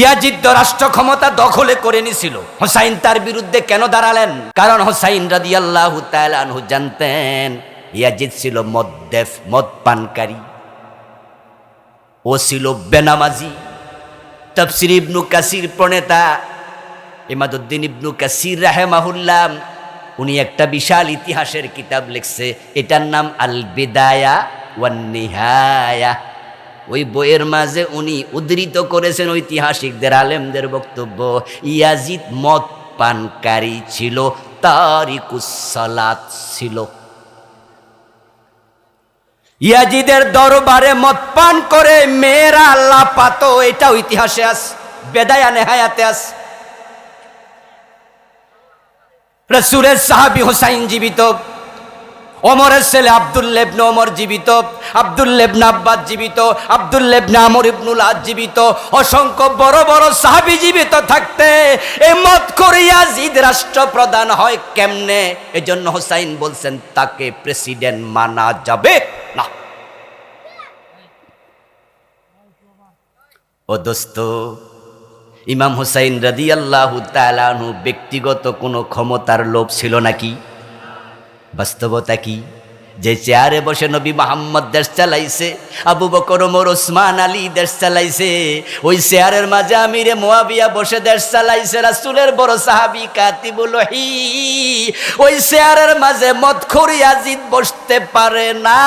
Yazid রাষ্ট্র ক্ষমতা দখলে করে নিছিল। হোসাইন তার বিরুদ্ধে কেন দাঁড়ালেন? কারণ হোসাইন রাদি আল্লাহ জানতেন, ইয়াজিদ ছিল মদ্দেফ মদ পানকারী ও ছিল বেনামাজি। তফসির ইবনু কাসির প্রণেতা, ইমাদুদ্দিন ইবনু কাসির রাহেমাহুল্লাম উনি একটা বিশাল ইতিহাসের কিতাব লিখছে, এটার নাম আল বিদায়া ওয়ান নিহায়া ওই বইয়ের মাঝে উনি উদ্ধৃত করেছেন ঐতিহাসিকদের, আলেমদের বক্তব্য। ইয়াজিদ মদ পানকারী ছিল তারিকুসালাত ছিল। ইয়াজিদের দরবারে মদ পান করে মেয়েরা লাপাত, এটা ইতিহাসে আস, বেদায়া নেহায়াতে আস। রসুলের সাহাবি হোসাইন জীবিত। ওমরের ছেলে আবদুল্লেবনে ওমর জীবিত আবদুল্লেবনে আব্বাস জীবিত আবদুল্লেবনে আমর ইবনুল আজ জীবিত, অসংখ্য বড় বড় সাহাবি জীবিত থাকতে এ মত করিয়া জিদ রাষ্ট্রপ্রধান হয় কেমনে? এজন্য হোসাইন বলছেন, তাকে প্রেসিডেন্ট মানা যাবে না। ও দোস্ত, ইমাম হুসাইন রাদি আল্লাহ তালানু ব্যক্তিগত কোনো ক্ষমতার লোভ ছিল নাকি? বাস্তবতা কি? যে চেয়ারে বসে নবী মোহাম্মদ দেশ চালাইছে, আবু বকর, ওমর, ওসমান, আলী দেশ চালাইছে, ওই চেয়ারের মাঝে আমিরে মোয়াবিয়া বসে দেশ চালাইছে, রাসুলের বড় সাহাবি কাতিবুল ওই চেয়ারের মাঝে মদ আজিদ বসতে পারে না,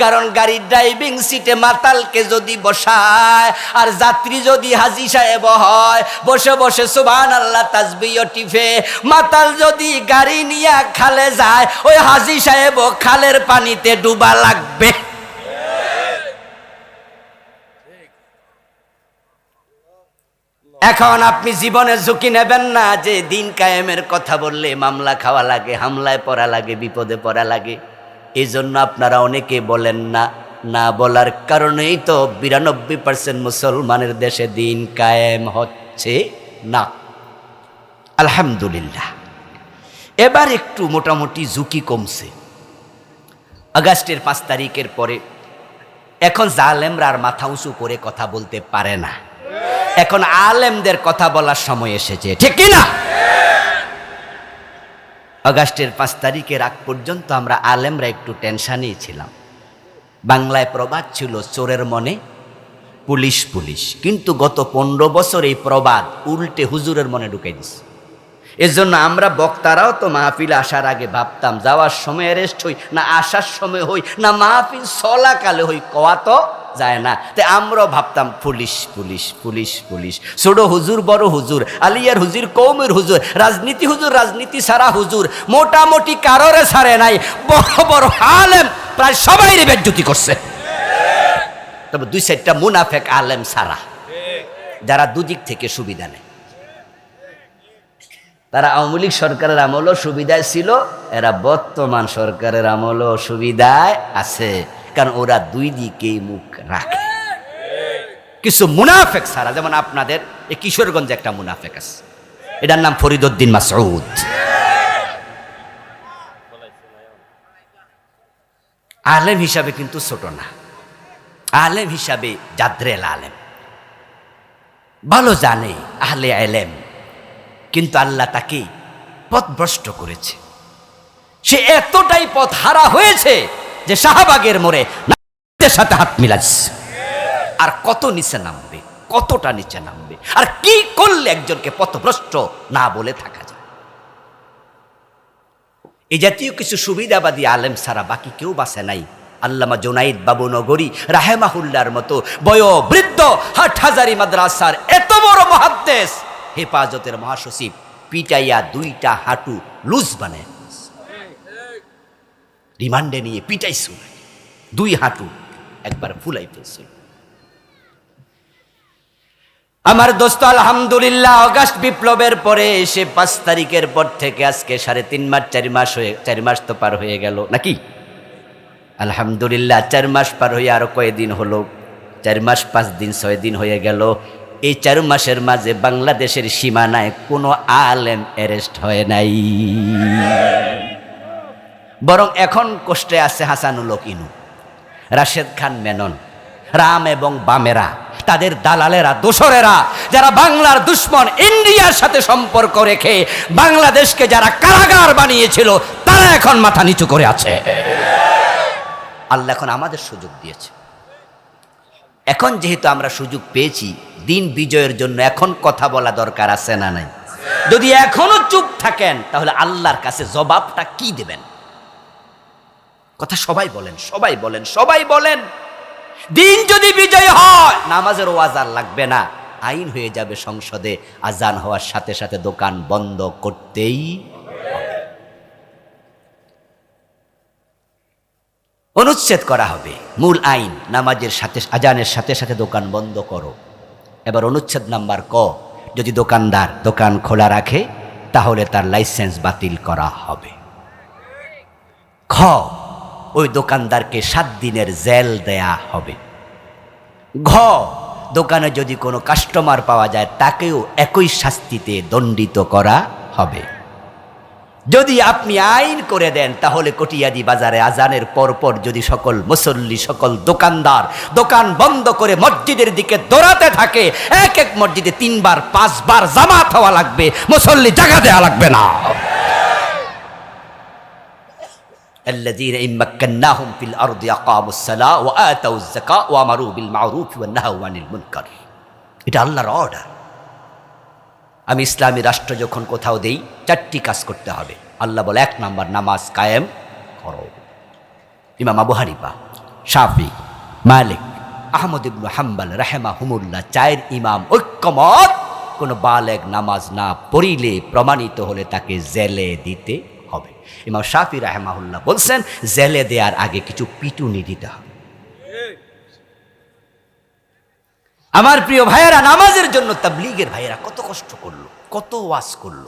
কারণ গাড়ির ড্রাইভিং সিটে মাতালকে যদি বসায়, আর যাত্রী যদি হাজি সাহেব হয়, বসে বসে সুবান আল্লাহ তাজবিও টিফে মাতাল যদি গাড়ি নিয়ে খালে যায়, ওই হাজি সাহেব খালের পানিতে ডুবা লাগবে। এখন আপনি জীবনে ঝুঁকি নেবেন না, যে দিন কায়েমের কথা বললে মামলা খাওয়া লাগে, হামলায় পড়া লাগে, বিপদে পড়া লাগে। এই জন্য আপনারা অনেকে বলেন না না বলার কারণেই তো বিরানব্বই পার্সেন্ট মুসলমানের দেশে দিন কায়েম হচ্ছে না। আলহামদুলিল্লাহ। এবার একটু মোটামুটি ঝুঁকি কমছে। আগস্টের পাঁচ তারিখের পরে এখন জালেমরা আর মাথা উঁচু করে কথা বলতে পারে না। এখন আলেমদের কথা বলার সময় এসেছে, ঠিক না? আগস্টের পাঁচ তারিখের আগ পর্যন্ত আমরা আলেমরা একটু টেনশানেই ছিলাম। বাংলায় প্রবাদ ছিল চোরের মনে, পুলিশ পুলিশ। কিন্তু গত পনেরো বছর এই প্রবাদ উল্টে হুজুরের মনে ঢুকে দিছে এজন্য আমরা বক্তারাও তো মাহফিল আসার আগে ভাবতাম, যাওয়ার সময় অ্যারেস্ট হই, না আসার সময় হই, না মাহফিল চলাকালে হই কওয়া তো যায় না। তাই আমরাও ভাবতাম, পুলিশ পুলিশ পুলিশ পুলিশ, ছোট হুজুর, বড় হুজুর, আলিয়ার হুজুর কৌমের হুজুর, রাজনীতি হুজুর, রাজনীতি সারা হুজুর, মোটামুটি কারোরে সারে নাই, বড় বড় আলেম, প্রায় সবাই বেজ্জুতি করছে। তবে দুই সাইডটা মুনাফেক আলেম সারা যারা দুদিক থেকে সুবিধা নেয়। তারা আওয়ামী লীগ সরকারের আমলও সুবিধায় ছিল, এরা বর্তমান সরকারের আমলও সুবিধায় আছে। কারণ ওরা দুই দিকেই মুখ রাখে। কিছু মুনাফেক ছাড়া, যেমন আপনাদের এই কিশোরগঞ্জে একটা মুনাফেক আছে। এটার নাম ফরিদুদ্দিন মাসউদ। আলেম হিসাবে কিন্তু ছোট না। আলেম হিসাবে জাদ্রেল আলেম। ভালো জানে, আহলে আলেম। কিন্তু আল্লাহ তাকে পথভ্রষ্ট করেছে। সে এতটাই পথ হারা হয়েছে যে শাহবাগের মোড়ে সাথে হাত মিলাচ্ছে। আর কত নিচে নামবে, কতটা নিচে নামবে, আর কি করলে একজনকে পথভ্রষ্ট না বলে থাকা যায়? এই জাতীয় কিছু সুবিধাবাদী আলেম ছাড়া বাকি কেউ বাসে নাই। আল্লামা জোনাইদ বাবু নগরী রাহেমাহুল্লার মতো বয় বৃদ্ধ হাট হাজারি মাদ্রাসার এত বড় মহাদ্দেশ হেফাজতের মহাসচিব পিটাইয়া দুইটা হাঁটু লুজ বানে রিমান্ডে নিয়ে পিটাইছিল দুই হাঁটু একবার ফুলাই ফেলছিল আমার দোস্ত, আলহামদুলিল্লাহ, অগাস্ট বিপ্লবের পরে এসে পাঁচ তারিখের পর থেকে আজকে সাড়ে তিন মাস, চারি মাস হয়ে, চারি মাস তো পার হয়ে গেল নাকি? আলহামদুলিল্লাহ, চার মাস পার হয়ে আরও কয়েকদিন হলো? চার মাস, পাঁচ দিন, ছয় দিন হয়ে গেল। এই চার মাসের মাঝে বাংলাদেশের সীমানায় কোনো আলেম অ্যারেস্ট হয় নাই। বরং এখন কষ্টে আছে হাসানুল ইনু। রাশেদ খান মেনন, রাম এবং বামেরা, তাদের দালালেরা, দোসরেরা, যারা বাংলার দুশ্মন ইন্ডিয়ার সাথে সম্পর্ক রেখে বাংলাদেশকে যারা কারাগার বানিয়েছিল, তারা এখন মাথা নিচু করে আছে। আল্লাহ এখন আমাদের সুযোগ দিয়েছে। এখন যেহেতু আমরা সুযোগ পেয়েছি, দিন বিজয়ের জন্য এখন কথা বলা দরকার আছে না নাই? যদি এখনও চুপ থাকেন, তাহলে আল্লাহর কাছে জবাবটা কি দেবেন? কথা সবাই বলেন সবাই বলেন সবাই বলেন। দিন যদি বিজয় হয়, নামাজের ওয়াজ আর লাগবে না। আইন হয়ে যাবে সংসদে, আজান হওয়ার সাথে সাথে দোকান বন্ধ করতেই অনুচ্ছেদ করা হবে। মূল আইন, নামাজের সাথে, আজানের সাথে সাথে দোকান বন্ধ করো। এবার অনুচ্ছেদ নাম্বার ক, যদি দোকানদার দোকান খোলা রাখে, তাহলে তার লাইসেন্স বাতিল করা হবে। খ, ওই দোকানদারকে সাত দিনের জেল দেয়া হবে। ঘ, দোকানে যদি কোনো কাস্টমার পাওয়া যায়, তাকেও একই শাস্তিতে দণ্ডিত করা হবে। যদি আপনি আইন করে দেন তাহলে কটিয়াদি বাজারে আজানের পরপর যদি সকল মুসল্লি সকল দোকানদার দোকান বন্ধ করে মসজিদের দিকে দৌড়াতে থাকে এক এক মসজিদে তিনবার পাঁচবার জামাত হওয়া লাগবে মুসল্লি জায়গা দেওয়া লাগবে না الذين إن مكناهم في الأرض أقاموا الصلاة وآتوا الزكاة وأمروا بالمعروف والنهوا عن المنكر এটা আল্লাহর অর্ডার আমি ইসলামী রাষ্ট্র যখন কোথাও দেই, চারটি কাজ করতে হবে। আল্লাহ বলে, এক নাম্বার, নামাজ কায়েম করো। ইমাম আবু হানিফা, শাফি, মালিক, আহমদ ইবনু হাম্বাল রাহেমা হুমুল্লাহ চায়ের ইমাম, ঐক্যমত, কোনো বালেক নামাজ না পড়িলে প্রমাণিত হলে তাকে জেলে দিতে হবে। ইমাম শাফি, রাহেমাহুল্লাহ বলছেন, জেলে দেওয়ার আগে কিছু পিটুনি দিতে হবে। আমার প্রিয় ভাইয়েরা, নামাজের জন্য তাবলিগের ভাইয়েরা কত কষ্ট করল, কত ওয়াজ করল।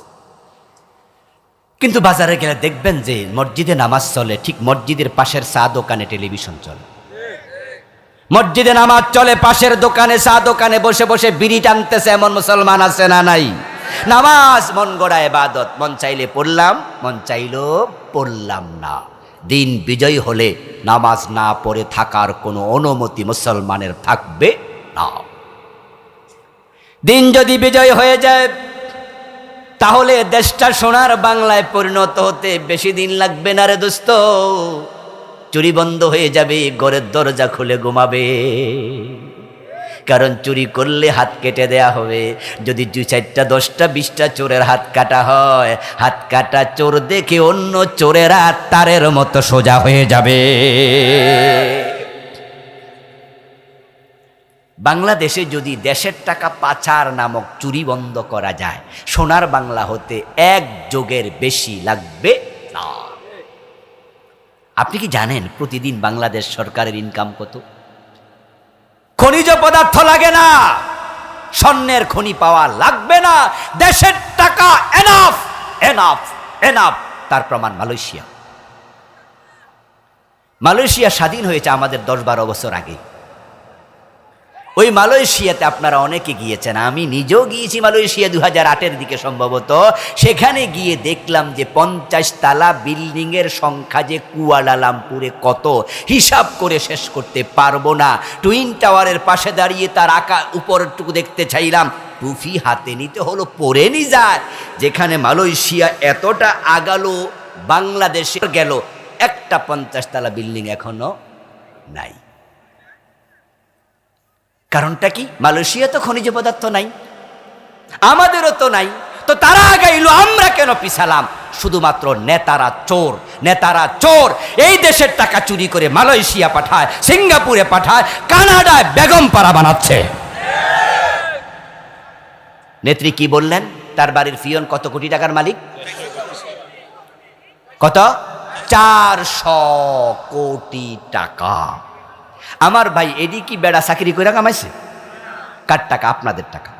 কিন্তু বাজারে গেলে দেখবেন যে মসজিদে নামাজ চলে, ঠিক মসজিদের পাশের চা দোকানে টেলিভিশন চলে। মসজিদে নামাজ চলে, পাশের দোকানে চা দোকানে বসে বসে বিড়ি টানতেছে, এমন মুসলমান আছে না নাই? নামাজ মন গড়া এবাদত মন চাইলে পড়লাম, মন চাইলেও পড়লাম না। দিন বিজয় হলে নামাজ না পড়ে থাকার কোনো অনুমতি মুসলমানের থাকবে না। দিন যদি বিজয় হয়ে যায়, তাহলে দেশটা সোনার বাংলায় পরিণত হতে বেশি দিন লাগবে না রে দোস্ত। চুরি বন্ধ হয়ে যাবে, ঘরের দরজা খুলে ঘুমাবে। কারণ চুরি করলে হাত কেটে দেয়া হবে। যদি দুই চারটা, দশটা, বিশটা চোরের হাত কাটা হয়, হাত কাটা চোর দেখে অন্য চোরেরা তারের মতো সোজা হয়ে যাবে। বাংলাদেশে যদি দেশের টাকা পাচার নামক চুরি বন্ধ করা যায়, সোনার বাংলা হতে এক যোগের বেশি লাগবে না। আপনি কি জানেন প্রতিদিন বাংলাদেশ সরকারের ইনকাম কত? খনিজ পদার্থ লাগে না, স্বর্ণের খনি পাওয়া লাগবে না, দেশের টাকা এনাফ এনাফ এনাফ তার প্রমাণ মালয়েশিয়া। মালয়েশিয়া স্বাধীন হয়েছে আমাদের দশ বারো বছর আগে। ওই মালয়েশিয়াতে আপনারা অনেকে গিয়েছেন, আমি নিজেও গিয়েছি মালয়েশিয়া দু হাজার আটের দিকে সম্ভবত। সেখানে গিয়ে দেখলাম যে পঞ্চাশ তালা বিল্ডিংয়ের সংখ্যা যে কুয়ালালামপুরে কত, হিসাব করে শেষ করতে পারব না। টুইন টাওয়ারের পাশে দাঁড়িয়ে তার আঁকা উপরটুকু দেখতে চাইলাম, টুফি হাতে নিতে হলো পরে নি যায়। যেখানে মালয়েশিয়া এতটা আগালো, বাংলাদেশে গেল, একটা পঞ্চাশ তালা বিল্ডিং এখনও নাই। কারণটা কি? মালয়েশিয়া তো খনিজ পদার্থ নাই, আমাদেরও তো নাই। তো তারা আগাইলো, আমরা কেন পিছালাম? শুধুমাত্র নেতারা চোর নেতারা চোর। এই দেশের টাকা চুরি করে মালয়েশিয়া পাঠায়, সিঙ্গাপুরে পাঠায়, কানাডায় বেগম পাড়া বানাচ্ছে। নেত্রী কি বললেন? তার বাড়ির ফিয়ন কত কোটি টাকার মালিক? কত? চারশো কোটি টাকা। আমার ভাই এডি কি বেড়া চাকরি করে কামাইছে? কার টাকা? আপনাদের টাকা।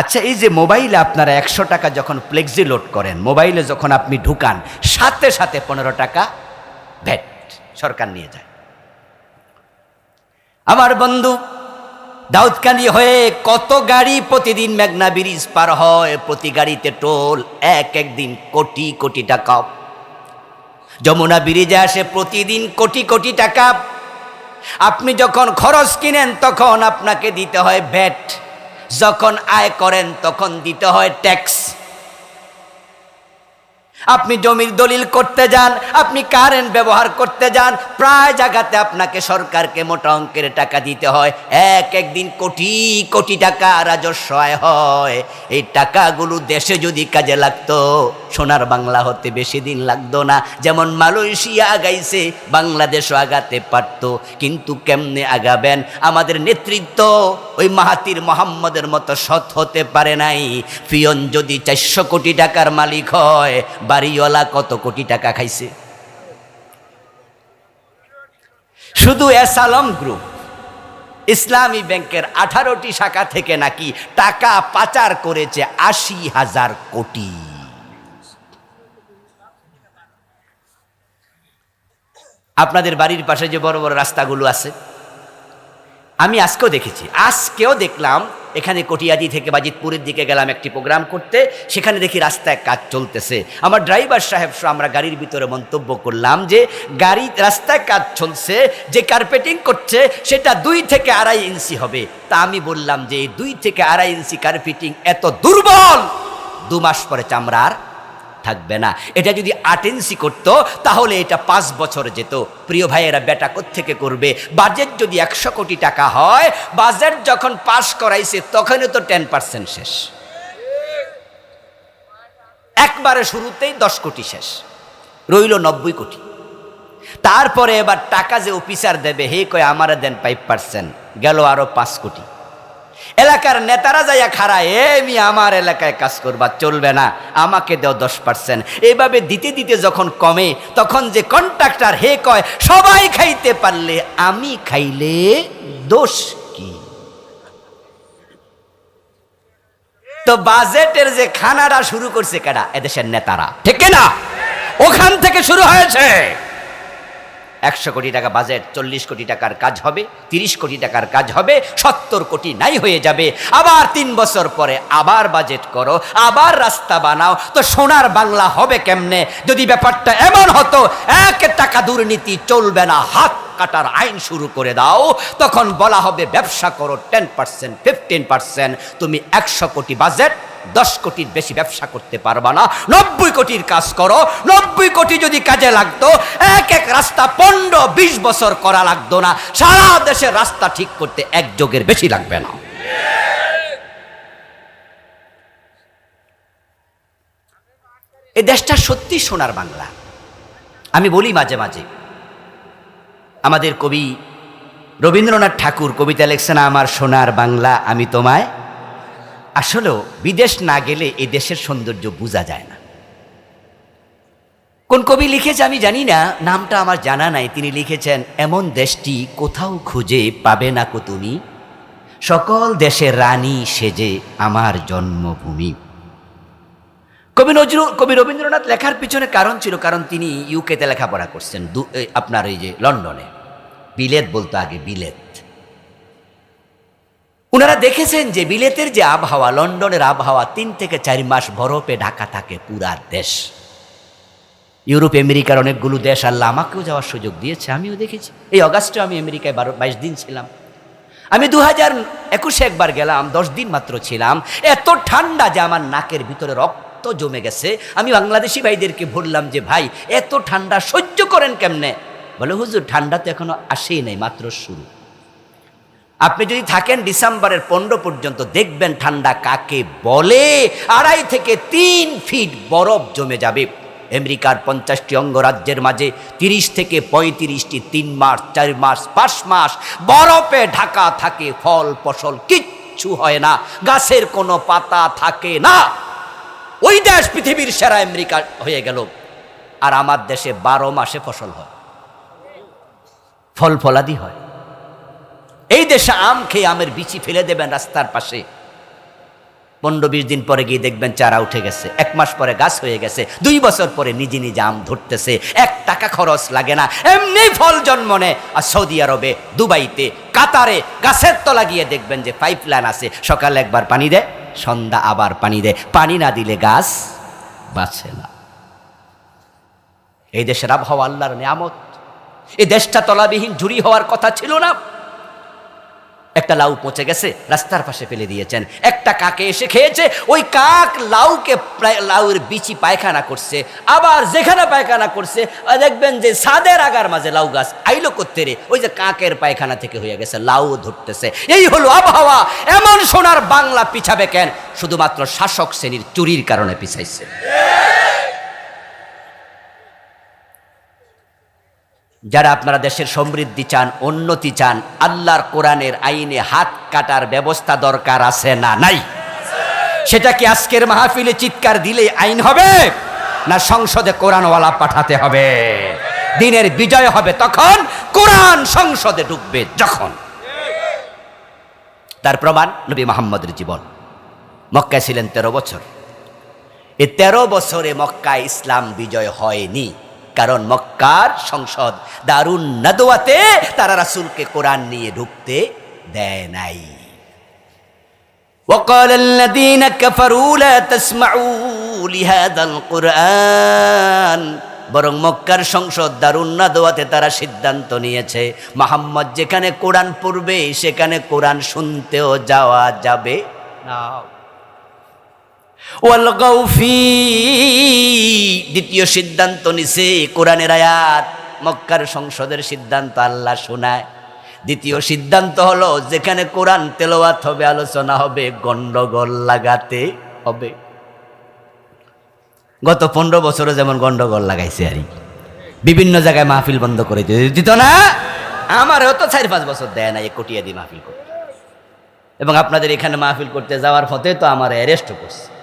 আচ্ছা এই যে মোবাইলে আপনারা একশো টাকা যখন ফ্লেক্সি লোড করেন, মোবাইলে যখন আপনি ঢুকান, সাথে সাথে পনেরো টাকা ভ্যাট সরকার নিয়ে যায়। আমার বন্ধু, দাউদকানি হয়ে কত গাড়ি প্রতিদিন মেঘনা ব্রিজ পার হয়, প্রতি গাড়িতে টোল এক একদিন কোটি কোটি টাকা। যমুনা ব্রিজে আসে প্রতিদিন কোটি কোটি টাকা। আপনি যখন খরচ কিনেন, তখন আপনাকে দিতে হয় ভ্যাট যখন আয় করেন, তখন দিতে হয় ট্যাক্স। আপনি জমির দলিল করতে যান, আপনি কারেন্ট ব্যবহার করতে যান, প্রায় জায়গাতে আপনাকে সরকারকে মোটা অঙ্কের টাকা দিতে হয়। এক একদিন কোটি কোটি টাকা রাজস্ব আয় হয়। এই টাকাগুলো দেশে যদি কাজে লাগতো, সোনার বাংলা হতে বেশি দিন লাগতো না। যেমন মালয়েশিয়া আগাইছে, বাংলাদেশও আগাতে পারত, কিন্তু কেমনে আগাবেন? আমাদের নেতৃত্ব ওই মাহাতির মোহাম্মদের মতো সৎ হতে পারে নাই। পিয়ন যদি চারশো কোটি টাকার মালিক হয় বাড়িওয়ালা কত কোটি টাকা খাইছে? শুধু এসালম গ্রুপ, ইসলামী ব্যাংকের আঠারোটি শাখা থেকে নাকি টাকা পাচার করেছে আশি হাজার কোটি। আপনাদের বাড়ির পাশে যে বড় বড় রাস্তাগুলো আছে আমি আজকেও দেখেছি। আজকেও দেখলাম, এখানে কটিয়াদি থেকে বাজিতপুরের দিকে গেলাম একটি প্রোগ্রাম করতে, সেখানে দেখি রাস্তায় কাজ চলতেছে। আমার ড্রাইভার সাহেব সহ আমরা গাড়ির ভিতরে মন্তব্য করলাম যে, গাড়ি, রাস্তায় কাজ চলছে, যে কার্পেটিং করছে, সেটা দুই থেকে আড়াই ইঞ্চি হবে। তা আমি বললাম যে, এই দুই থেকে আড়াই ইঞ্চি কার্পেটিং এত দুর্বল! দু মাস পরে চামড়ার থাকবে না। এটা যদি আট ইঞ্চি করতো, তাহলে এটা পাঁচ বছর যেত। প্রিয় ভাইয়েরা, বেটা থেকে করবে? বাজেট যদি একশো কোটি টাকা হয় বাজেট যখন পাস করাইছে, তখনই তো টেন পার্সেন্ট শেষ। একবারে শুরুতেই দশ কোটি শেষ। রইল নব্বই কোটি। তারপরে এবার টাকা যে অফিসার দেবে, হে কয়, আমারে দেন ফাইভ পার্সেন্ট গেল আরও পাঁচ কোটি। এলাকার নেতারা যাইয়া খাড়া এমি আমার এলাকায় কাজ করবা, চলবে না, আমাকে দেও দশ পার্সেন্ট। এইভাবে দিতে দিতে যখন কমে, তখন যে কন্ট্রাক্টর হে কয়, সবাই খাইতে পারলে আমি খাইলে দোষ কি? তো বাজেটের যে খানাটা শুরু করছে কেডা? এদেশের নেতারা। ঠিক না ওখান থেকে শুরু হয়েছে। একশো কোটি টাকা বাজেট চল্লিশ কোটি টাকার কাজ হবে, তিরিশ কোটি টাকার কাজ হবে, সত্তর কোটি নাই হয়ে যাবে। আবার তিন বছর পরে আবার বাজেট করো, আবার রাস্তা বানাও, তো সোনার বাংলা হবে কেমনে? যদি ব্যাপারটা এমন হতো, এক টাকা দুর্নীতি চলবে না, হাত কাটার আইন শুরু করে দাও, তখন বলা হবে ব্যবসা করো টেন পার্সেন্ট ফিফটিন পার্সেন্ট তুমি একশো কোটি বাজেট দশ কোটির বেশি ব্যবসা করতে পারবা না। নব্বই কোটির কাজ করো। নব্বই কোটি যদি কাজে লাগতো, এক এক রাস্তা পনেরো, বিশ বছর করা লাগতো না। সারা দেশের রাস্তা ঠিক করতে এক যোগের বেশি লাগবে না। এই দেশটা সত্যি সোনার বাংলা। আমি বলি মাঝে মাঝে, আমাদের কবি রবীন্দ্রনাথ ঠাকুর কবিতা লেখছেন, আমার সোনার বাংলা আমি তোমায় আসলেও বিদেশ না গেলে এ দেশের সৌন্দর্য বোঝা যায় না। কোন কবি লিখেছে আমি জানি না, নামটা আমার জানা নাই। তিনি লিখেছেন, এমন দেশটি কোথাও খুঁজে পাবে না কো তুমি। সকল দেশের রানী সেজে আমার জন্মভূমি। কবি নজরুল কবি রবীন্দ্রনাথ লেখার পিছনে কারণ ছিল, কারণ তিনি ইউকেতে লেখাপড়া করছেন আপনার এই যে লন্ডনে। বিলেত বলতো আগে, বিলেত। ওনারা দেখেছেন যে বিলেতের যে আবহাওয়া, লন্ডনের আবহাওয়া তিন থেকে চার মাস বরফে ঢাকা থাকে পুরা দেশ। ইউরোপ, আমেরিকার অনেকগুলো দেশ আল্লাহ আমাকেও যাওয়ার সুযোগ দিয়েছে, আমিও দেখেছি। এই অগাস্টে আমি আমেরিকায় বারো, বাইশ দিন ছিলাম। আমি দু হাজার একুশে একবার গেলাম, দশ দিন মাত্র ছিলাম। এত ঠান্ডা যে আমার নাকের ভিতরে রক্ত জমে গেছে। আমি বাংলাদেশি ভাইদেরকে বললাম যে, ভাই, এত ঠান্ডা সহ্য করেন কেমনে? বলে, হুজুর, ঠান্ডা তো এখনও আসেই নাই, মাত্র শুরু। আপনি যদি থাকেন ডিসেম্বরের পনেরো পর্যন্ত, দেখবেন ঠান্ডা কাকে বলে? আড়াই থেকে তিন ফিট বরফ জমে যাবে। আমেরিকার পঞ্চাশটি অঙ্গরাজ্যের মাঝে তিরিশ থেকে পঁয়ত্রিশটি, তিন মাস, চার মাস, পাঁচ মাস বরফে ঢাকা থাকে, ফল, ফসল কিচ্ছু হয় না, গাছের কোনো পাতা থাকে না। ওই দেশ পৃথিবীর সেরা আমেরিকা হয়ে গেল। আর আমার দেশে বারো মাসে ফসল হয়। ফল ফলাদি হয়। এই দেশে আম খেয়ে আমের বিচি ফেলে দেবেন রাস্তার পাশে। পনেরো বিশ দিন পরে গিয়ে দেখবেন চারা উঠে গেছে। এক মাস পরে গাছ হয়ে গেছে। দুই বছর পরে নিজে নিজে আম ধরতেছে। এক টাকা খরচ লাগে না। এমনি ফল জন্ম নেয়। আর সৌদি আরবে, দুবাইতে, কাতারে গাছের তলা গিয়ে দেখবেন যে পাইপ লাইন আছে। সকালে একবার পানি দেয়, সন্ধ্যা আবার পানি দেয়। পানি না দিলে গাছ বাঁচে না। এই দেশের আবহাওয়া আল্লাহর নিয়ামত। এই দেশটা তলাবিহীন ঝুরি হওয়ার কথা ছিল না। একটা লাউ পচে গেছে, রাস্তার পাশে ফেলে দিয়েছেন। একটা কাকে এসে খেয়েছে, ওই কাক লাউকে লাউয়ের বিচি পায়খানা করছে, আবার যেখানে পায়খানা করছে দেখবেন যে সাদের আগার মাঝে লাউ গাছ আইলো করতে রে, ওই যে কাকের পায়খানা থেকে হয়ে গেছে, লাউ ধরতেছে। এই হলো আবহাওয়া, এমন সোনার বাংলা পিছাবে কেন? শুধুমাত্র শাসক শ্রেণির চুরির কারণে পিছাইছে। যারা আপনারা দেশের সমৃদ্ধি চান, উন্নতি চান, আল্লাহর কোরআনের আইনে হাত কাটার ব্যবস্থা দরকার আছে না নাই? সেটা কি আজকের মাহফিলে চিৎকার দিলে আইন হবে? না সংসদে কোরআনওয়ালা পাঠাতে হবে? দিনের বিজয় হবে তখন কোরআন সংসদে ঢুকবে যখন। তার প্রমাণ নবী মোহাম্মদের জীবন। মক্কায় ছিলেন তেরো বছর। এই তেরো বছরে মক্কায় ইসলাম বিজয় হয়নি। কারণ মক্কার সংসদ দারুন নাদোয়াতে তারা রাসূলকে কোরআন নিয়ে ঢুকতে দেয় নাই وقال الذين كفروا لا تسمعوا لهذا القرآن বরং মক্কার সংসদ দারুন্না দোয়াতে তারা সিদ্ধান্ত নিয়েছে মোহাম্মদ যেখানে কোরআন পড়বে সেখানে কোরআন শুনতেও যাওয়া যাবে না ওয়ালগাউ ফি দ্বিতীয় সিদ্ধান্ত নিছে কোরআনের আয়াত। মক্কার সংসদের সিদ্ধান্ত আল্লাহ শোনায়। দ্বিতীয় সিদ্ধান্ত হলো, যেখানে কোরআন তেলাওয়াত হবে, আলোচনা হবে, গন্ডগোল লাগাতে হবে। গত পনেরো বছরে যেমন গন্ডগোল লাগাইছে আর। বিভিন্ন জায়গায় মাহফিল বন্ধ করে দিত- না। আমারও তো চার পাঁচ বছর দেয় না এই কটিয়া দিয়ে মাহফিল করতে। এবং আপনাদের এখানে মাহফিল করতে যাওয়ার পথে তো আমার অ্যারেস্টও করছে।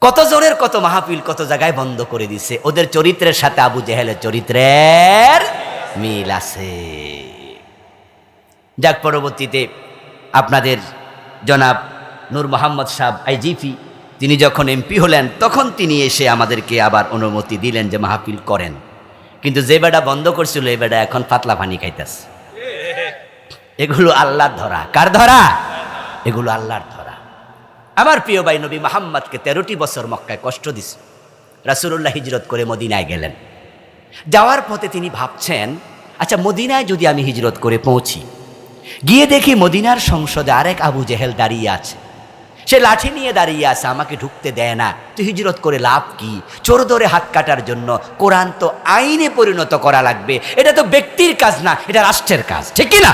কত জনের কত মাহফিল, কত জায়গায় বন্ধ করে দিছে। ওদের চরিত্রের সাথে আবু জেহেলের চরিত্রের মিল আছে। যাক, পরবর্তীতে আপনাদের জনাব নূর মোহাম্মদ সাহ আইজিপি, তিনি যখন এমপি হলেন, তখন তিনি এসে আমাদেরকে আবার অনুমতি দিলেন যে মাহফিল করেন। কিন্তু যে বেটা বন্ধ করছিল, এই বেটা এখন পাতলা পানি খাইতেছে। এগুলো আল্লাহর ধরা। কার ধরা? এগুলো আল্লাহর ধরা। আমার প্রিয় ভাই নবী মোহাম্মদকে তেরোটি বছর মক্কায় কষ্ট দিছে। রাসুল্লাহ হিজরত করে মদিনায় গেলেন। যাওয়ার পথে তিনি ভাবছেন আচ্ছা মদিনায় যদি আমি হিজরত করে পৌঁছি, গিয়ে দেখি মদিনার সংসদে আরেক আবু জেহেল দাঁড়িয়ে আছে। সে লাঠি নিয়ে দাঁড়িয়ে আছে, আমাকে ঢুকতে দেয় না। তো হিজরত করে লাভ কি? চোর ধরে হাত কাটার জন্য কোরআন তো আইনে পরিণত করা লাগবে। এটা তো ব্যক্তির কাজ না, এটা রাষ্ট্রের কাজ। ঠিক না?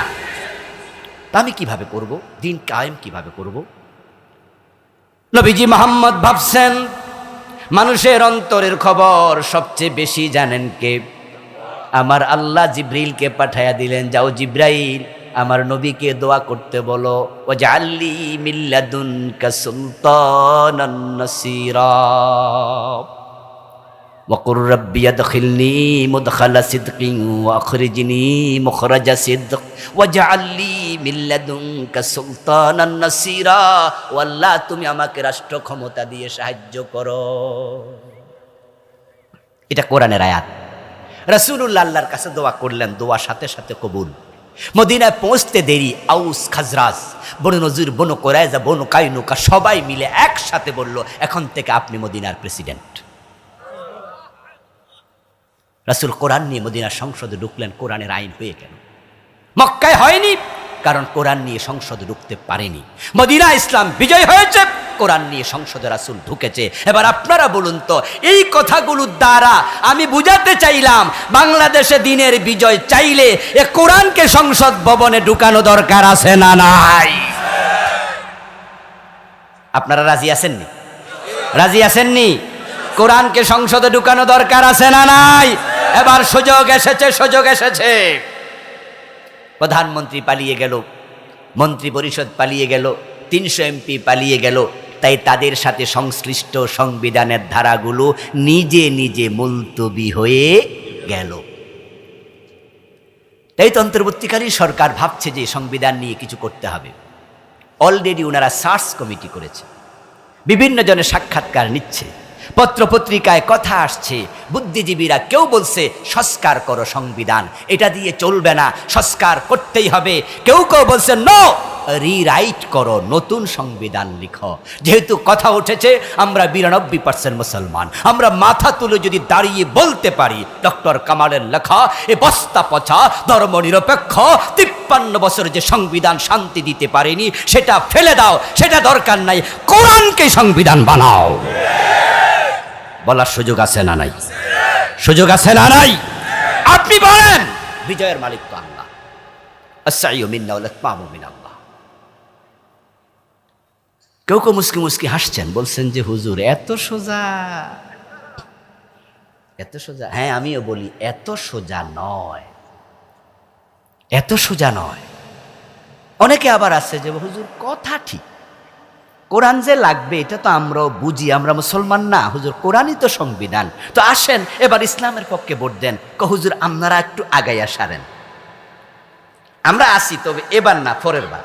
আমি কীভাবে করব? দিন কায়েম কীভাবে করব? নবীজি মোহাম্মদ ভাবছেন, মানুষের অন্তরের খবর সবচেয়ে বেশি জানেন কে? আমার আল্লাহ জিব্রাইলকে পাঠাইয়া দিলেন, যাও জিব্রাইল, আমার নবীকে দোয়া করতে বলো। ও জাল্লি মিল্লাদুন সুলতান وقل ربي ادخلني مدخل صدق واخرجني مخرج صدق واجعل لي من لدنك سلطانا نصيرا والله তুমি আমাকে রাষ্ট্র ক্ষমতা দিয়ে সাহায্য করো এটা কোরআনের আয়াত রাসূলুল্লাহ আল্লাহর কাছে দোয়া করলেন দোয়া সাথে সাথে কবুল মদিনায় পৌঁছতে দেরি আউস খাজরাজ বনু নজির বনু কোরাইজা বনু কাইনুকা সবাই মিলে একসাথে বলল এখন থেকে আপনি মদিনার প্রেসিডেন্ট রাসুল কোরআন নিয়ে মদিনা সংসদে ঢুকলেন, কোরআনের আইন হয়ে গেল। মক্কায় হয়নি, কারণ কোরআন নিয়ে সংসদে ঢুকতে পারেনি। মদিনা ইসলাম বিজয় হয়েছে, কোরআন নিয়ে সংসদে রাসুল ঢুকেছে। এবার আপনারা বলুন তো, এই কথাগুলোর দ্বারা আমি বুঝাতে চাইলাম, বাংলাদেশে দিনের বিজয় চাইলে এ কোরআনকে সংসদ ভবনে ঢুকানো দরকার আছে না নাই? আপনারা রাজি আছেননি? রাজি আছেননি? কোরআনকে সংসদে ঢুকানো দরকার আছে না নাই? এবার সুযোগ এসেছে সুযোগ এসেছে। প্রধানমন্ত্রী পালিয়ে গেল মন্ত্রী পরিষদ পালিয়ে গেল, তিনশো এমপি পালিয়ে গেল, তাই তাদের সাথে সংশ্লিষ্ট সংবিধানের ধারাগুলো নিজে নিজে মুলতবি হয়ে গেল। তাই তো অন্তর্বর্তীকালীন সরকার ভাবছে যে সংবিধান নিয়ে কিছু করতে হবে। অলরেডি ওনারা সার্চ কমিটি করেছে। বিভিন্ন জনের সাক্ষাৎকার নিচ্ছে। পত্রপত্রিকায় কথা আসছে। বুদ্ধিজীবীরা কেউ বলছে, সংস্কার করো সংবিধান। এটা দিয়ে চলবে না। সংস্কার করতেই হবে। কেউ কেউ বলছে, নো রিরাইট করো, নতুন সংবিধান লিখো। যেহেতু কথা উঠেছে, আমরা বিরানব্বই পার্সেন্ট মুসলমান। আমরা মাথা তুলে যদি দাঁড়িয়ে বলতে পারি, ডক্টর কামালের লেখা, এ বস্তা পচা ধর্ম নিরপেক্ষ তিপ্পান্ন বছর যে সংবিধান শান্তি দিতে পারেনি, সেটা ফেলে দাও, সেটা দরকার নাই। কোরআনকে সংবিধান বানাও। বলার সুযোগ আছে না নাই? সুযোগ আছে না নাই? আপনি বলেন। বিজয়ের মালিক তো আল্লাহ। আল্লাহ। কেউ কেউ মুসকি মুসকি হাসছেন, বলছেন যে, হুজুর, এত সোজা। এত সোজা? হ্যাঁ আমিও বলি, এত সোজা নয়। এত সোজা নয়। অনেকে আবার আছে যে, হুজুর, কথা ঠিক। কোরআন যে লাগবে, এটা তো আমরাও বুঝি, আমরা মুসলমান না। হুজুর, কোরআনই তো সংবিধান। তো আসেন, এবার ইসলামের পক্ষে ভোট দেন। ক হুজুর, আপনারা একটু আগাইয়া সারেন। আমরা আসি, তবে এবার না, পরের বার।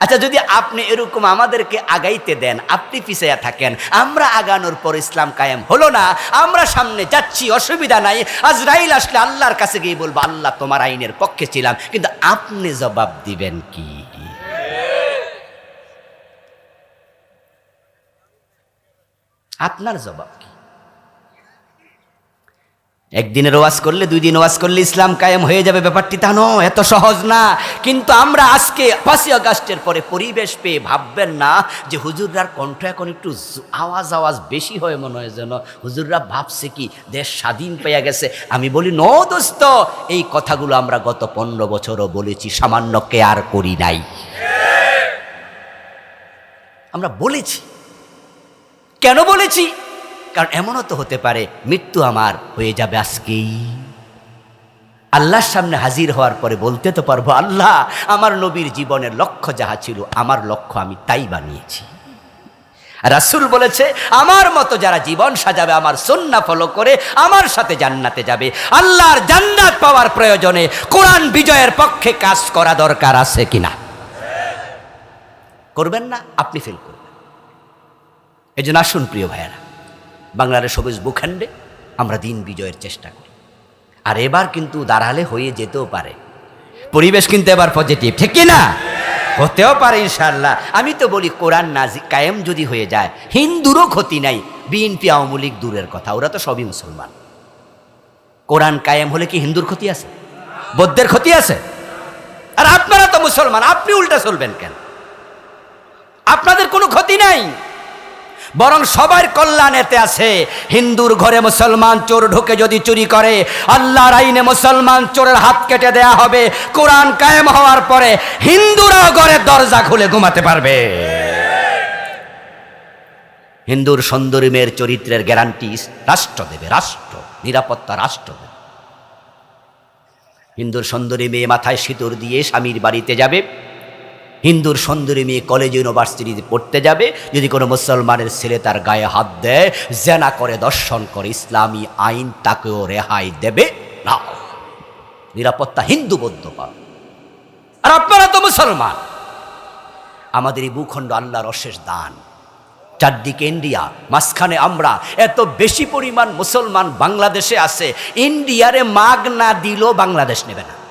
আচ্ছা যদি আপনি এরকম আমাদেরকে আগাইতে দেন, আপনি পিছাইয়া থাকেন, আমরা আগানোর পর ইসলাম কায়েম হলো না, আমরা সামনে যাচ্ছি, অসুবিধা নাই। আজরাইল আসলে আল্লাহর কাছে গিয়ে বলব, আল্লাহ তোমার আইনের পক্ষে ছিলাম, কিন্তু আপনি জবাব দিবেন কি? আপনার জবাব কি? একদিনের ওয়াজ করলে, দুই দিন ওয়াজ করলে ইসলাম কায়েম হয়ে যাবে, ব্যাপারটি তা নয়, এত সহজ না। কিন্তু আমরা আজকে পাঁচই আগস্টের পরে পরিবেশ পেয়ে ভাববেন না যে হুজুররার কণ্ঠ এখন একটু আওয়াজ আওয়াজ বেশি হয় মনে হয় যেন। হুজুররা ভাবছে কি, দেশ স্বাধীন পেয়ে গেছে। আমি বলি, ন দোস্ত, এই কথাগুলো আমরা গত পনেরো বছরও বলেছি, সামান্য কেয়ার করি নাই। আমরা বলেছি কেন বলেছি? কারণ এমনও তো হতে পারে মৃত্যু আমার হয়ে যাবে আজকেই। আল্লাহর সামনে হাজির হওয়ার পরে বলতে তো পারব, আল্লাহ, আমার নবীর জীবনের লক্ষ্য যাহা ছিল, আমার লক্ষ্য আমি তাই বানিয়েছি। রাসুল বলেছে, আমার মতো যারা জীবন সাজাবে, আমার সন্না ফলো করে আমার সাথে জান্নাতে যাবে। আল্লাহর জান্নাত পাওয়ার প্রয়োজনে কোরআন বিজয়ের পক্ষে কাজ করা দরকার আছে কিনা? করবেন না, আপনি ফেল করবেন। এই জন্য আসুন প্রিয় ভাইয়েরা, বাংলার সবুজ ভূখণ্ডে আমরা দিন বিজয়ের চেষ্টা করি। আর এবার কিন্তু দাঁড়ালে হয়ে যেতেও পারে। পরিবেশ কিন্তু এবার পজিটিভ ঠিক না? হতেও পারে ইনশাল্লাহ আমি তো বলি, কোরআন নাজি কায়েম যদি হয়ে যায়, হিন্দুরও ক্ষতি নাই, বিএনপি, আওয়ামী লীগ দূরের কথা, ওরা তো সবই মুসলমান। কোরআন কায়েম হলে কি হিন্দুর ক্ষতি আছে? বৌদ্ধের ক্ষতি আছে? আর আপনারা তো মুসলমান, আপনি উল্টা চলবেন কেন? আপনাদের কোনো ক্ষতি নাই। বরং সবার কল্যাণ এতে আছে। হিন্দুর ঘরে মুসলমান চোর ঢুকে যদি চুরি করে, আল্লাহর আইনে মুসলমান চোরের হাত কেটে দেয়া হবে। কোরআন কায়েম হওয়ার পরে হিন্দুরাও ঘরের দরজা খুলে ঘুমাতে পারবে। হিন্দুর সুন্দরী মেয়ের চরিত্রের গ্যারান্টি রাষ্ট্র দেবে, রাষ্ট্র, নিরাপত্তা রাষ্ট্র দেবে। হিন্দুর সুন্দরী মেয়ে মাথায় সিঁদুর দিয়ে স্বামীর বাড়িতে যাবে। হিন্দুর সুন্দরী মেয়ে কলেজ ইউনিভার্সিটিতে পড়তে যাবে, যদি কোনো মুসলমানের ছেলে তার গায়ে হাত দেয়, জেনা করে, দর্শন করে, ইসলামী আইন তাকেও রেহাই দেবে। না নিরাপত্তা হিন্দু বৌদ্ধ পাবে। আর আপনারা তো মুসলমান। আমাদের এই ভূখণ্ড আল্লাহর অশেষ দান। চারদিকে ইন্ডিয়া, মাঝখানে আমরা। এত বেশি পরিমাণ মুসলমান বাংলাদেশে আছে, ইন্ডিয়ারে মাগ না দিলেও বাংলাদেশ নেবে না।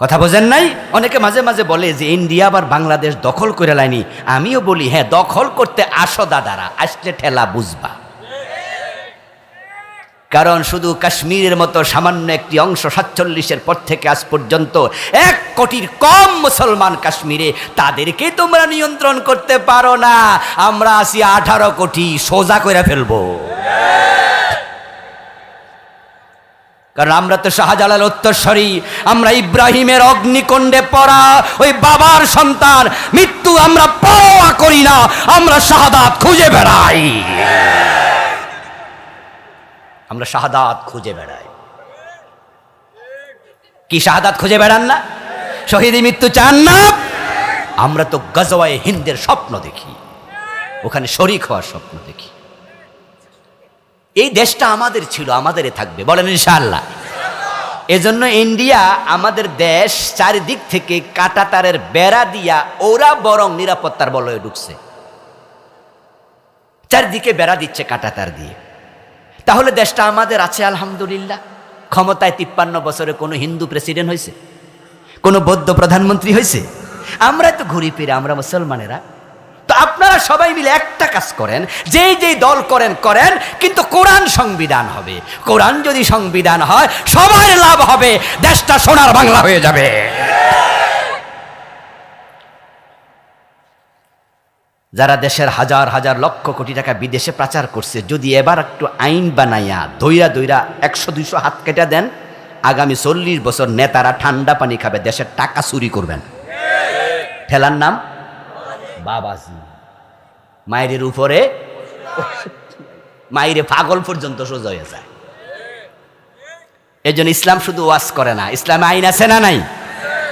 কথা বোঝেন নাই? অনেকে মাঝে মাঝে বলে যে ইন্ডিয়া আবার বাংলাদেশ দখল করে লাইনি। আমিও বলি হ্যাঁ দখল করতে আসো দাদারা, আসলে ঠেলা বুঝবা। কারণ শুধু কাশ্মীরের মতো সামান্য একটি অংশ সাতচল্লিশের পর থেকে আজ পর্যন্ত এক কোটির কম মুসলমান কাশ্মীরে তাদেরকে তোমরা নিয়ন্ত্রণ করতে পারো না। আমরা আছি আঠারো কোটি, সোজা করে ফেলব। কারণ আমরা তো শাহজালাল উত্তরস্বরী, আমরা ইব্রাহিমের অগ্নিকুণ্ডে পড়া ওই বাবার সন্তান, মৃত্যু আমরা পরোয়া করি না, আমরা শাহাদাত খুঁজে বেড়াই। আমরা শাহাদাত খুঁজে বেড়াই। কি শাহাদাত খুঁজে বেড়ান না? শহীদি মৃত্যু চান না? আমরা তো গজওয়ায় হিন্দের স্বপ্ন দেখি, ওখানে শরিক হওয়ার স্বপ্ন দেখি। এই দেশটা আমাদের ছিল, আমাদেরই থাকবে, বলেন ইনশাআল্লাহ। এজন্য ইন্ডিয়া আমাদের দেশ চারিদিক থেকে কাটাতারের বেড়া দিয়া ওরা বরং নিরাপত্তার বলয়ে ঢুকছে। চারিদিকে বেড়া দিচ্ছে কাটাতার দিয়ে। তাহলে দেশটা আমাদের আছে, আলহামদুলিল্লাহ। ক্ষমতায় তিপ্পান্ন বছরে কোনো হিন্দু প্রেসিডেন্ট হয়েছে কোনো বৌদ্ধ প্রধানমন্ত্রী হয়েছে আমরা তো ঘুরি ফিরে, আমরা মুসলমানেরা। তো আপনারা সবাই মিলে একটা কাজ করেন যেই যেই দল করেন করেন কিন্তু কোরআন সংবিধান হবে। কোরআন যদি সংবিধান হয় সবার লাভ হবে দেশটা সোনার বাংলা হয়ে যাবে। যারা দেশের হাজার হাজার লক্ষ কোটি টাকা বিদেশে প্রচার করছে যদি এবার একটু আইন বানাইয়া দইরা দইরা একশো দুইশো হাত কেটে দেন আগামী চল্লিশ বছর নেতারা ঠান্ডা পানি খাবে দেশের টাকা চুরি করবেন। ঠেলার নাম? বাবাজি। মায়ের উপরে মায়ের পাগল পর্যন্ত সোজা হয়ে যায়। এই ইসলাম শুধু ওয়াজ করে না, ইসলামে আইন আছে না নাই?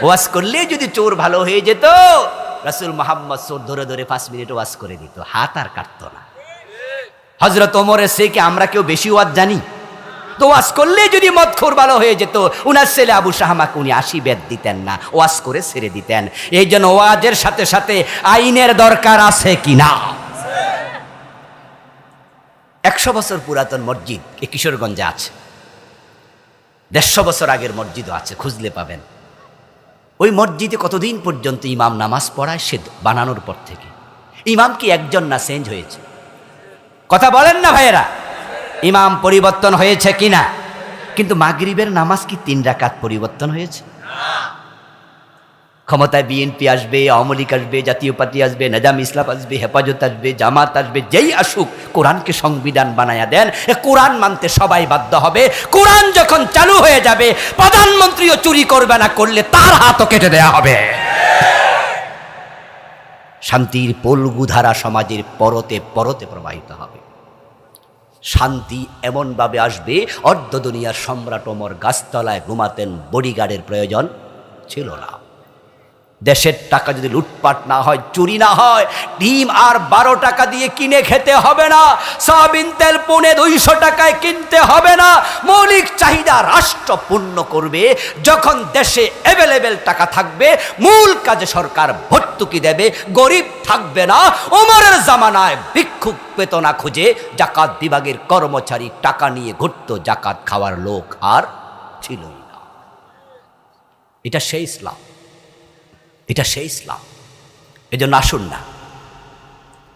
ওয়াজ করলে যদি চোর ভালো হয়ে যেত, রাসুল মোহাম্মদ চোর ধরে ধরে পাঁচ মিনিট ওয়াজ করে দিত, হাত আর কাটত না। হজরত ওমরের সে কি আমরা কেউ বেশি ওয়াজ জানি? তো ওয়াজ করলে যদি মদ খোর ভালো হয়ে যেত, উনার ছেলে আবু শাহমাকে উনি আশি বেদ দিতেন না, ওয়াজ করে ছেড়ে দিতেন। এই জন্য ওয়াজের সাথে সাথে আইনের দরকার আছে কি না? একশো বছর পুরাতন মসজিদ এ কিশোরগঞ্জে আছে। দেড়শো বছর আগের মসজিদও আছে, খুঁজলে পাবেন। ওই মসজিদে কতদিন পর্যন্ত ইমাম নামাজ পড়ায়, সে বানানোর পর থেকে। ইমাম কি একজন না চেঞ্জ হয়েছে? কথা বলেন না ভাইয়েরা। ইমাম পরিবর্তন হয়েছে কিনা? কিন্তু মাগরিবের নামাজ কি তিন রাকাত পরিবর্তন হয়েছে? ক্ষমতায় বিএনপি আসবে, আওয়ামী লীগ আসবে, জাতীয় পার্টি আসবে, নাজাম ইসলাম আসবে, হেফাজত আসবে, জামাত আসবে, যেই আসুক, কোরআনকে সংবিধান বানায়া দেন। কোরআন মানতে সবাই বাধ্য হবে। কোরআন যখন চালু হয়ে যাবে, প্রধানমন্ত্রীও চুরি করবে না করলে তার হাতও কেটে দেয়া হবে। শান্তির পলগুধারা সমাজের পরতে পরতে প্রবাহিত হবে। শান্তি এমনভাবে আসবে অর্ধ দুনিয়ার সম্রাট ওমর গাছতলায় ঘুমাতেন বডিগার্ডের প্রয়োজন ছিল না। দেশের টাকা যদি লুটপাট না হয়, চুরি না হয়, ডিম আর বারো টাকা দিয়ে কিনে খেতে হবে না। সয়াবিন তেল পৌনে দুইশো টাকায় কিনতে হবে না। মৌলিক চাহিদা রাষ্ট্র পূর্ণ করবে। যখন দেশে অ্যাভেলেবেল টাকা থাকবে, মূল কাজে সরকার ভর্তুকি দেবে। গরিব থাকবে না। ওমরের জামানায় ভিক্ষুক বেতনা খুঁজে জাকাত বিভাগের কর্মচারী টাকা নিয়ে ঘুরত জাকাত খাওয়ার লোক আর ছিলই না। এটা সেই ইসলাম। এটা সেই ইসলাম। এই জন্য আসুন না।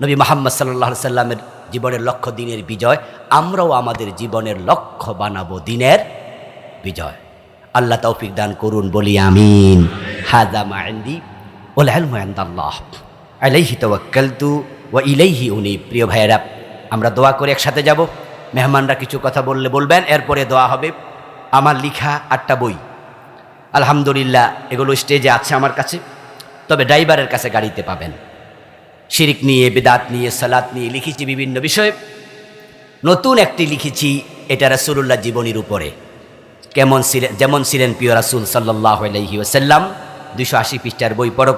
নবী মোহাম্মদ সাল্লাহ সাল্লামের জীবনের লক্ষ্য দিনের বিজয়, আমরাও আমাদের জীবনের লক্ষ্য বানাবো দিনের বিজয়। আল্লাহ তৌফিক দান করুন, বলি আমিন। ওয়া ইলাইহি উনি প্রিয় ভাইয়েরা, আমরা দোয়া করে একসাথে যাব। মেহমানরা কিছু কথা বললে বলবেন, এরপরে দোয়া হবে। আমার লিখা আটটা বই। আলহামদুলিল্লাহ, এগুলো স্টেজে আছে আমার কাছে। তবে ড্রাইভারের কাছে গাড়িতে পাবেন। শিরিক নিয়ে, বেদাত নিয়ে, সালাত নিয়ে লিখেছি বিভিন্ন বিষয়ে। নতুন একটি লিখেছি, এটা রাসুল্লাহ জীবনীর উপরে। কেমন ছিলেন যেমন ছিলেন পিও রাসুল সাল্লাহ আলহি ওসাল্লাম দুশো আশি পৃষ্ঠার বই পরকাল